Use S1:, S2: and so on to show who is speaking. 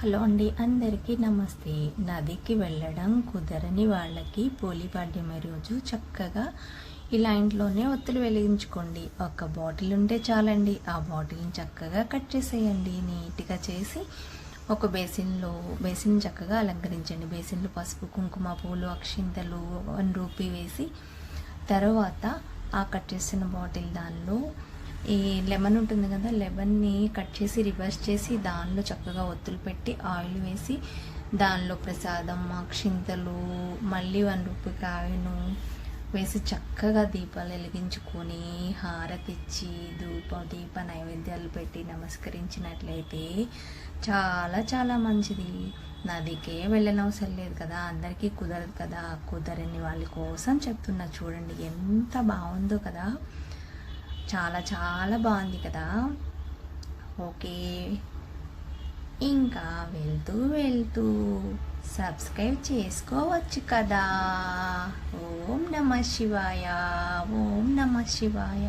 S1: Hello అండి అందరికీ నమస్తే. నదికి వెళ్ళడం కుదరని వాళ్ళకి పోలిపాడ్యమే రోజు చక్కగా ఇలా ఇంట్లోనే ఒత్తులు వెలిగించుకోండి. ఒక బాటిల్ ఉంటే చాలండి. ఆ బాటిల్ని చక్కగా కట్ చేసేయండి. నీట్గా చేసి ఒక బేసిన్లో బేసిన్ చక్కగా అలంకరించండి. బేసిన్లో పసుపు కుంకుమ పూలు అక్షింతలు వన్ రూపీ వేసి తర్వాత ఆ కట్ చేసిన బాటిల్ దానిలో ఈ లెమన్ ఉంటుంది కదా లెమన్ని కట్ చేసి రివర్స్ చేసి దానిలో చక్కగా ఒత్తులు పెట్టి ఆయిల్ వేసి దానిలో ప్రసాదం అక్షింతలు మళ్ళీ వన్ రూపీ కాయను వేసి చక్కగా దీపాలు వెలిగించుకొని హారతిచ్చి ధూప దీప నైవేద్యాలు పెట్టి నమస్కరించినట్లయితే చాలా చాలా మంచిది. నదికే వెళ్ళనవసరం లేదు కదా అందరికీ కుదరదు కదా కుదరని వాళ్ళ కోసం చెప్తున్నా. చూడండి ఎంత బాగుందో కదా. చాలా చాలా బాగుంది కదా. ఓకే. ఇంకా వెళ్తూ వెళ్తూ సబ్స్క్రైబ్ చేసుకోవచ్చు కదా. ఓం నమ శివాయ ఓం నమ శివాయ.